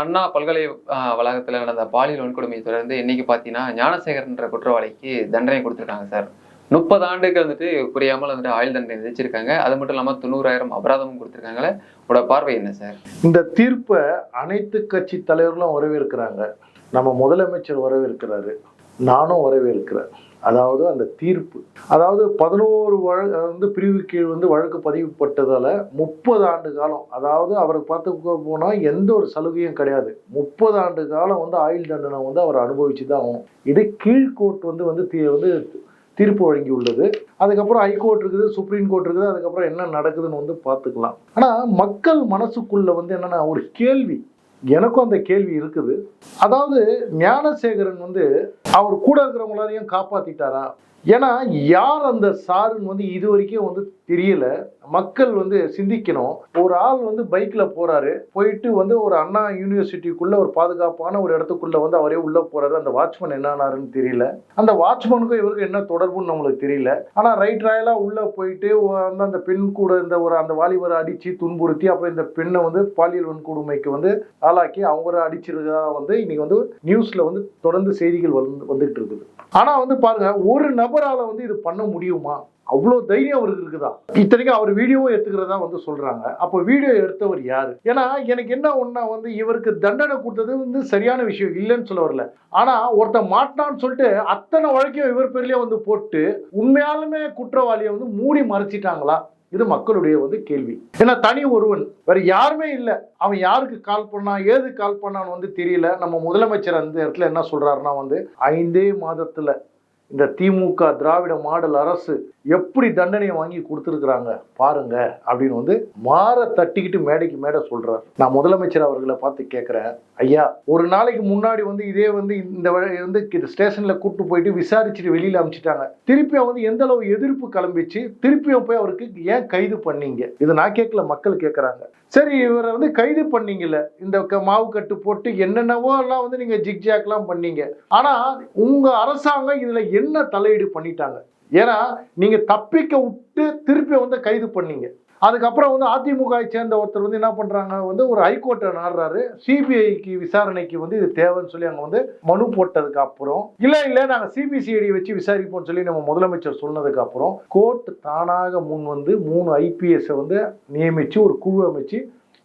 அண்ணா பல்கலை வளாகத்தில் நடந்த பாலியல் வன்கொடுமையை தொடர்ந்து இன்னைக்கு பார்த்தீங்கன்னா ஞானசேகரன்ற குற்றவாளிக்கு தண்டனை கொடுத்துருக்காங்க சார். முப்பது ஆண்டுக்கு வந்துட்டு புரியாமல் வந்துட்டு ஆயுள் தண்டனை விதிச்சிருக்காங்க. அது மட்டும் இல்லாமல் தொண்ணூறாயிரம் அபராதமும் கொடுத்துருக்காங்களே. உட பார்வை என்ன சார்? இந்த தீர்ப்பை அனைத்து கட்சி தலைவர்களும் வரவேற்கிறாங்க. நம்ம முதலமைச்சர் வரவேற்கிறாரு. நானும் வரவேற்கிறேன். அதாவது அந்த தீர்ப்பு. அதாவது பதினோரு வழக்கு வந்து பிரிவு கீழ் வந்து வழக்கு பதிவுப்பட்டதால் முப்பது ஆண்டு காலம் அதாவது அவரை பார்த்து போனால் எந்த ஒரு சலுகையும் கிடையாது. முப்பது ஆண்டு காலம் வந்து ஆயுள் தண்டனை வந்து அவர் அனுபவிச்சு தான் ஆகணும். இது கீழ்கோர்ட் வந்து வந்து தீ வந்து தீர்ப்பு வழங்கி உள்ளது அதுக்கப்புறம் ஹைகோர்ட் இருக்குது சுப்ரீம் கோர்ட் இருக்குது அதுக்கப்புறம் என்ன நடக்குதுன்னு வந்து பார்த்துக்கலாம். ஆனால் மக்கள் மனசுக்குள்ள வந்து என்னென்னா ஒரு கேள்வி. எனக்கும் அந்த கேள்வி இருக்குது. அதாவது ஞானசேகரன் வந்து அவர் கூட இருக்கிறவங்களாரையும் காப்பாத்திட்டாரா? ஏன்னா யார் அந்த சாருன்னு வந்து இது வரைக்கும் வந்து தெரியல. மக்கள் வந்து சிந்திக்கணும். ஒரு ஆள் வந்து பைக்ல போறாரு. போயிட்டு வந்து ஒரு அண்ணா யூனிவர்சிட்டிக்குள்ள ஒரு பாதுகாப்பான ஒரு இடத்துக்குள்ள வந்து அவரே உள்ள போறாரு. அந்த வாட்ச்மேன் என்னானாருன்னு தெரியல. அந்த வாட்ச்மேனுக்கும் இவருக்கும் என்ன தொடர்புன்னு நம்மளுக்கு தெரியல. ஆனா ரைட் ராயலா உள்ள போயிட்டு வந்து அந்த பெண் கூட இந்த ஒரு அந்த வாலிபரை அடிச்சு துன்புறுத்தி அப்புறம் இந்த பெண்ணை வந்து பாலியல் வன்கொடுமைக்கு வந்து ஆளாக்கி அவங்கள அடிச்சிருக்கதா வந்து இன்னைக்கு வந்து நியூஸ்ல வந்து தொடர்ந்து செய்திகள் வந்து வந்துட்டு இருக்குது. ஆனா வந்து பாருங்க ஒரு நபரால வந்து இது பண்ண முடியுமா? அவ்வளோ தைரியம் அவருக்கு இருக்குதா? இத்தனைக்கும் அவர் வீடியோவும் எடுத்துக்கிறதா வந்து சொல்கிறாங்க அப்போ வீடியோ எடுத்தவர் யார்? ஏன்னா எனக்கு என்ன ஒன்றா வந்து இவருக்கு தண்டனை கொடுத்தது வந்து சரியான விஷயம் இல்லைன்னு சொல்ல வரல. ஆனால் ஒருத்தன் மாட்டான்னு சொல்லிட்டு அத்தனை வழக்கையும் இவர் பேர்லேயே வந்து போட்டு உண்மையாலுமே குற்றவாளியை வந்து மூடி மறைச்சிட்டாங்களா? இது மக்களுடைய வந்து கேள்வி. ஏன்னா தனி ஒருவன் வேற யாருமே இல்லை. அவன் யாருக்கு கால் பண்ணான் ஏது கால் பண்ணான்னு வந்து தெரியல. நம்ம முதலமைச்சர் அந்த இடத்துல என்ன சொல்றாருன்னா வந்து ஐந்தே மாதத்துல இந்த திமுக திராவிட மாடல் அரசு எப்படி தண்டனையை வாங்கி கொடுத்துருக்குறாங்க பாருங்க அப்படின்னு வந்து மாற தட்டிக்கிட்டு மேடைக்கு மேடை சொல்றாரு. நான் முதலமைச்சர் அவர்களை பார்த்து கேட்குறேன் ஐயா ஒரு நாளைக்கு முன்னாடி வந்து இதே வந்து இந்த வந்து இது ஸ்டேஷன்ல கூட்டு போயிட்டு விசாரிச்சுட்டு வெளியில அனுப்பிச்சிட்டாங்க திருப்பியும் வந்து எந்த அளவு எதிர்ப்பு கிளம்பிச்சு திருப்பியும் போய் அவருக்கு ஏன் கைது பண்ணீங்க? இது நான் கேட்கல மக்கள் கேட்குறாங்க சரி இவரை வந்து கைது பண்ணீங்கல்ல. இந்த க- மாவு கட்டு போட்டு என்னென்னவோ எல்லாம் வந்து நீங்க ஜிக்ஜாக்லாம் பண்ணீங்க. ஆனா உங்க அரசாங்கம் இதுல என்ன தலையீடு பண்ணிட்டாங்க? ஏன்னா நீங்க தப்பிக்க விட்டு திருப்பி வந்து கைது பண்ணீங்க. அதுக்கப்புறம் வந்து அதிமுக சேர்ந்த ஒருத்தர் வந்து என்ன பண்றாங்க? வந்து ஒரு ஹைகோர்ட்டை நாடுறாரு. சிபிஐக்கு விசாரணைக்கு வந்து இது தேவைன்னு சொல்லி அங்க வந்து மனு போட்டதுக்கு அப்புறம் இல்ல இல்ல நாங்க சிபிசிஐடி வச்சு விசாரிப்போம்னு சொல்லி நம்ம முதலமைச்சர் சொன்னதுக்கு அப்புறம் கோர்ட் தானாக முன் வந்து மூணு ஐபிஎஸ் வந்து நியமிச்சு ஒரு குழு அமைச்சு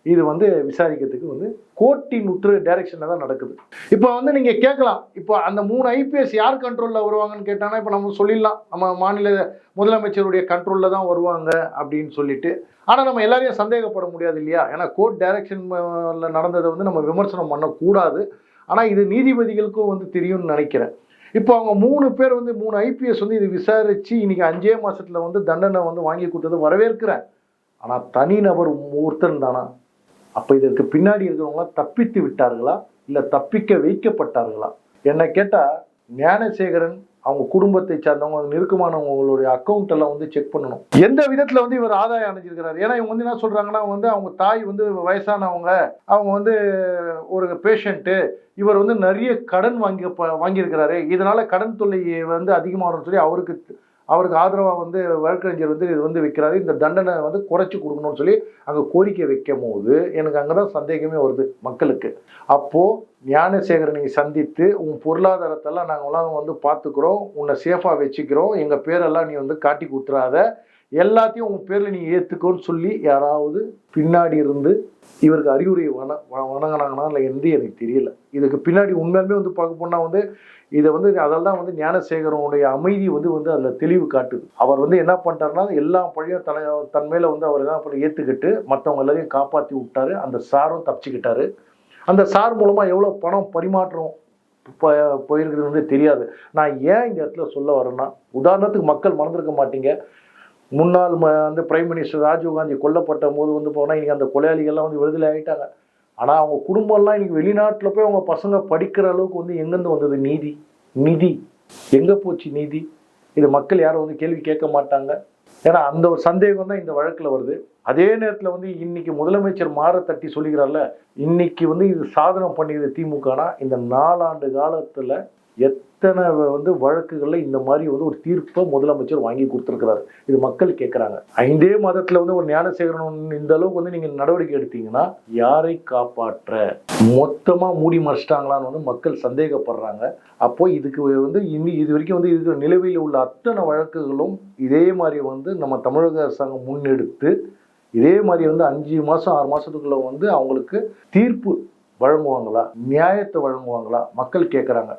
இது வந்து விசாரிக்கிறதுக்கு வந்து கோட்டி உத்தரவு டைரக்ஷனில் தான் நடக்குது. இப்போ வந்து நீங்கள் கேட்கலாம். இப்போ அந்த மூணு ஐபிஎஸ் யார் கண்ட்ரோலில் வருவாங்கன்னு கேட்டாங்கன்னா இப்போ நம்ம சொல்லிடலாம். நம்ம மாநில முதலமைச்சருடைய கண்ட்ரோலில் தான் வருவாங்க அப்படின்னு சொல்லிட்டு. ஆனால் நம்ம எல்லாரையும் சந்தேகப்பட முடியாது இல்லையா? ஏன்னா கோர்ட் டைரக்ஷனில் நடந்ததை வந்து நம்ம விமர்சனம் பண்ணக்கூடாது. ஆனால் இது நீதிபதிகளுக்கும் வந்து தெரியும்னு நினைக்கிறேன். இப்போ அவங்க மூணு பேர் வந்து மூணு ஐபிஎஸ் வந்து இது விசாரித்து இன்னைக்கு அஞ்சே மாதத்தில் வந்து தண்டனை வந்து வாங்கி கொடுத்தது வரவேற்கிறேன். ஆனால் தனிநபர் ஒருத்தன் தானா? அப்போ இதற்கு பின்னாடி இருக்கிறவங்களாம் தப்பித்து விட்டார்களா? இல்லை தப்பிக்க வைக்கப்பட்டார்களா? என்னை கேட்டால் ஞானசேகரன் அவங்க குடும்பத்தை சார்ந்தவங்க நெருக்கமானவங்களுடைய அக்கௌண்ட் எல்லாம் வந்து செக் பண்ணணும். எந்த விதத்தில் வந்து இவர் ஆதாயம் அடைஞ்சிருக்கிறாரு? ஏன்னா இவங்க வந்து என்ன சொல்கிறாங்கன்னா வந்து அவங்க தாய் வந்து வயசானவங்க. அவங்க வந்து ஒரு பேஷண்ட்டு இவர் வந்து நிறைய கடன் வாங்கி ப- வாங்கியிருக்கிறாரு. இதனால் கடன் தொல்லை வந்து அதிகமாகணும்னு சொல்லி அவருக்கு அவருக்கு ஆதரவாக வந்து வழக்கறிஞர் வந்து இது வந்து வைக்கிறாரு. இந்த தண்டனை வந்து குறைச்சி கொடுக்கணும்னு சொல்லி அங்கே கோரிக்கை வைக்கும் போது எனக்கு அங்கே தான் சந்தேகமே வருது மக்களுக்கு. அப்போது ஞானசேகரனை சந்தித்து உன் பொருளாதாரத்தெல்லாம் நாங்கள்லாம் வந்து பார்த்துக்குறோம். உன்னை சேஃபாக வச்சுக்கிறோம். எங்கள் பேரெல்லாம் நீ வந்து காட்டி கொடுத்துறாத. எல்லாத்தையும் உன் பேரில் நீ ஏற்றுக்கோன்னு சொல்லி யாராவது பின்னாடி இருந்து இவருக்கு அறிவுரை வண வ- இல்லை எந்த எனக்கு தெரியல. இதுக்கு பின்னாடி உண்மையுமே வந்து பார்க்க போனால் வந்து இதை வந்து அதில் தான் வந்து ஞானசேகரனுடைய அமைதி வந்து வந்து அதில் தெளிவு காட்டுது. அவர் வந்து என்ன பண்ணிட்டாருன்னா எல்லா பழையும் தலை தன்மையில் வந்து அவர் என்ன பண்ணி ஏற்றுக்கிட்டு மற்றவங்க எல்லாரையும் காப்பாற்றி விட்டாரு. அந்த சாரும் தப்பிச்சுக்கிட்டாரு. அந்த சார் மூலமாக எவ்வளோ பணம் பரிமாற்றம் போயிருக்கிறது வந்து தெரியாது. நான் ஏன் இந்த இடத்துல சொல்ல வரேன்னா உதாரணத்துக்கு மக்கள் மறந்துருக்க மாட்டீங்க. முன்னாள் ம வந்து பிரைம் மினிஸ்டர் ராஜீவ்காந்தி கொல்லப்பட்ட போது வந்து போனால் இன்னைக்கு அந்த கொலையாளிகள்லாம் வந்து விடுதலை ஆகிட்டாங்க ஆனால் அவங்க குடும்பம்லாம் இன்றைக்கி வெளிநாட்டில் போய் அவங்க பசங்க படிக்கிற அளவுக்கு வந்து எங்கேருந்து வந்தது? நீதி. நிதி. எங்கே போச்சு நீதி? இது மக்கள் யாரும் வந்து கேள்வி கேட்க மாட்டாங்க. ஏன்னா அந்த ஒரு சந்தேகம் தான் இந்த வழக்கில் வருது. அதே நேரத்தில் வந்து இன்னைக்கு முதலமைச்சர் மாற தட்டி சொல்லிக்கிறார்ல இன்னைக்கு வந்து இது சாதனை பண்ணியது திமுகனா இந்த நாலாண்டு காலத்தில் எத்தனை வந்து வழக்குகளில் இந்த மாதிரி வந்து ஒரு தீர்ப்பை முதலமைச்சர் வாங்கி கொடுத்துருக்கிறாரு. இது மக்கள் கேட்குறாங்க ஐந்தே மதத்தில் வந்து ஒரு ஞானசேகரன் இந்த அளவுக்கு வந்து நீங்கள் நடவடிக்கை எடுத்தீங்கன்னா யாரை காப்பாற்ற? மொத்தமாக மூடி மறைச்சிட்டாங்களான்னு வந்து மக்கள் சந்தேகப்படுறாங்க. அப்போ இதுக்கு வந்து இன்னி இது வரைக்கும் வந்து இருக்கிற நிலுவையில் உள்ள அத்தனை வழக்குகளும் இதே மாதிரி வந்து நம்ம தமிழக அரசாங்கம் முன்னெடுத்து இதே மாதிரி வந்து அஞ்சு மாதம் ஆறு மாதத்துக்குள்ளே வந்து அவங்களுக்கு தீர்ப்பு வழங்குவாங்களா? நியாயத்தை வழங்குவாங்களா? மக்கள் கேட்குறாங்க